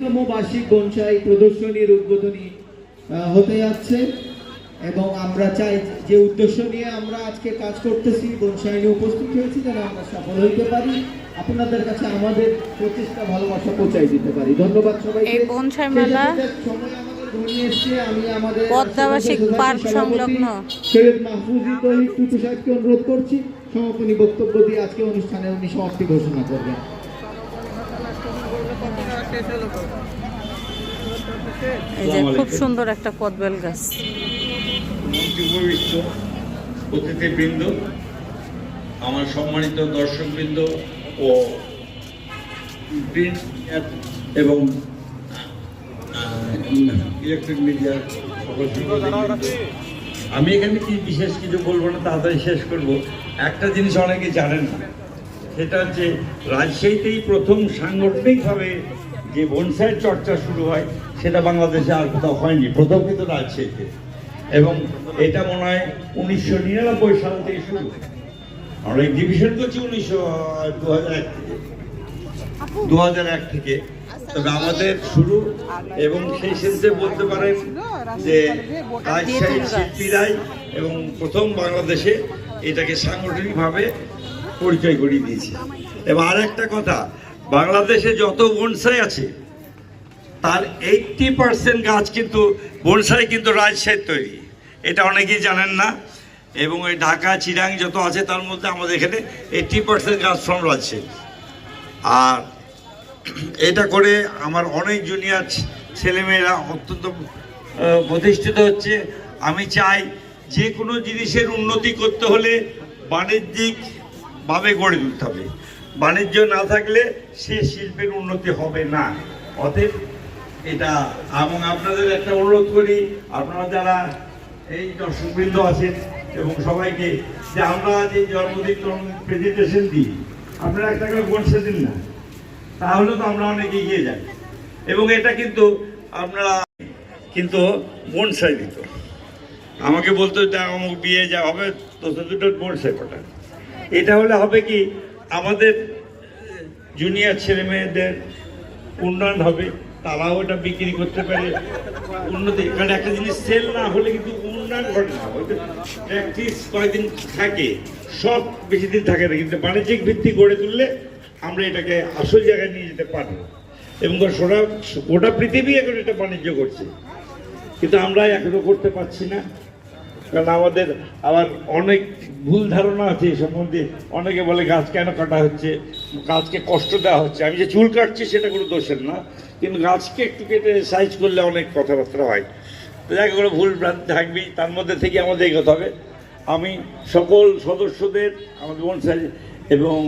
তম বার্ষিক বনসাই প্রদর্শনীর উদ্বোধনী হতে যাচ্ছে এবং আমরা চাই যে উদ্দেশ্য নিয়ে আমরা আজকে কাজ করতেছি বনসাই নিয়ে উপস্থিত হয়েছি যেন আমরা সফল হইতে পারি। আপনাদের কাছে আমাদের প্রচেষ্টা ভালোবাসা পৌঁছাই দিতে পারি। ধন্যবাদ সবাইকে। এই বনসাই মেলা সময় আমাদের ঘনিয়ে এসছে। আমি আমাদের পদ্মাবাসিক পার্ক সংলগ্ন। সৈয়দ মাহফুজি তহিদ টুটু সাহেবকে অনুরোধ করছি। সমাপনী বক্তব্য দিয়ে আজকে অনুষ্ঠানে উনি সমাপ্তি ঘোষণা করবেন। এই যে খুব সুন্দর একটা কদবেল গাছ। অতিথিবৃন্দ, আমার সম্মানিত দর্শকবৃন্দ ও এবং ইলেকট্রিক মিডিয়ার আমি এখানে কি বিশেষ কিছু বলব না, তাড়াতাড়ি শেষ করব। একটা জিনিস অনেকে জানেন না, সেটা হচ্ছে রাজশাহীতেই প্রথম সাংগঠনিকভাবে যে বনসাইয়ের চর্চা শুরু হয় সেটা বাংলাদেশে আর কোথাও হয়নি প্রথম কিন্তু রাজশাহীতে এবং এটা মনে হয় উনিশশো নিরানব্বই সাল থেকে শুরু। আমরা এই ডিভিশন করছি উনিশশো দু হাজার এক থেকে। দু হাজার এক থেকে। তবে আমাদের শুরু এবং সেই সেন্সে বলতে পারেন যে রাজশাহী শিল্পীরাই এবং প্রথম বাংলাদেশে এটাকে সাংগঠনিকভাবে পরিচয় করিয়ে দিয়েছে। এবং আর একটা কথা বাংলাদেশে যত বনসাই আছে, তার এইটটি পার্সেন্ট গাছ কিন্তু, বনসাই কিন্তু রাজশাহীর তৈরি। এটা অনেকেই জানেন না। এবং ওই ঢাকা, চিরাং যত আছে, তার মধ্যে আমাদের এখানে এইটটি পার্সেন্ট গাছ ফ্রম রাজশাহী। আর এটা করে আমার অনেক জুনিয়র ছেলেমেয়েরা অত্যন্ত প্রতিষ্ঠিত হচ্ছে। আমি চাই যে কোনো জিনিসের উন্নতি করতে হলে বাণিজ্যিকভাবে গড়ে তুলতে হবে। বাণিজ্য না থাকলে সে শিল্পের উন্নতি হবে না। অতএব এটা এবং আপনাদের একটা অনুরোধ করি, আপনারা যারা এই দর্শকবৃন্দ আছেন এবং সবাইকে, যে আমরা যে জন্মদিন প্রেজেন্টেশন দিই, আপনারা একটা করে বলছে দিন না। তাহলে তো আমরা অনেক এগিয়ে যাই। এবং এটা কিন্তু আপনারা কিন্তু বনসাই দিত আমাকে বলতো যে অমুক বিয়ে যা হবে তো দুটো বনসাই পাঠান এটা হলে হবে কি আমাদের জুনিয়র ছেলে মেয়েদের উন্নয়ন হবে, তারাও এটা বিক্রি করতে পারে। উন্নতি, কারণ একটা জিনিস সেল না হলে কিন্তু উন্নয়ন ঘটে না। প্র্যাকটিস কয়েকদিন থাকে, সব বেশি দিন থাকে না, কিন্তু বাণিজ্যিক ভিত্তি গড়ে তুললে আমরা এটাকে আসল জায়গায় নিয়ে যেতে পারব। এবং গোটা গোটা পৃথিবী এখন এটা বাণিজ্য করছে। কিন্তু আমরা এখনও করতে পারছি না। কারণ আমাদের আবার অনেক ভুল ধারণা আছে এই সম্বন্ধে। অনেকে বলে গাছ কেন কাটা হচ্ছে? গাছকে কষ্ট দেওয়া হচ্ছে। আমি যে চুল কাটছি সেটা কোনো দোষের না। কিন্তু গাছকে একটু কেটে সাইজ করলে অনেক কথাবার্তা হয়। তো যাকে করে ভুল ভ্রান্তি থাকবেই। তার মধ্যে থেকে আমাদের এগোতে হবে। আমি সকল সদস্যদের, আমাদের বনসাই এবং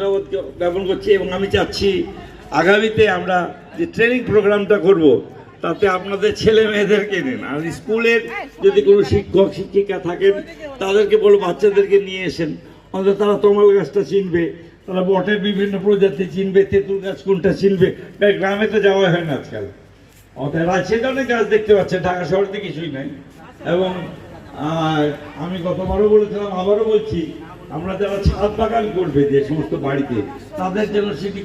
জগৎকে জ্ঞাপন করছি এবং আমি চাচ্ছি আগামীতে আমরা যে ট্রেনিং প্রোগ্রামটা করব তাতে আপনাদের ছেলে মেয়েদেরকে নেন। আর স্কুলের যদি কোনো শিক্ষক, শিক্ষিকা থাকেন, তাদেরকে বলো, বাচ্চাদেরকে নিয়ে এসেন। অন্তত তারা তমাল গাছটা চিনবে, তারা বটের বিভিন্ন প্রজাতি চিনবে, তেঁতুল গাছ কোনটা চিনবে। গ্রামে তো যাওয়া হয় না আজকাল। অতএব রাজশাহীতে অনেক গাছ দেখতে পাচ্ছেন, ঢাকা শহরে কিছুই নাই। এবং আমি গতবারও বলেছিলাম, আবারও বলছি, আমরা যারা ছাদ বাগান করবে যে সমস্ত বাড়িতে, তাদের জন্য সিটি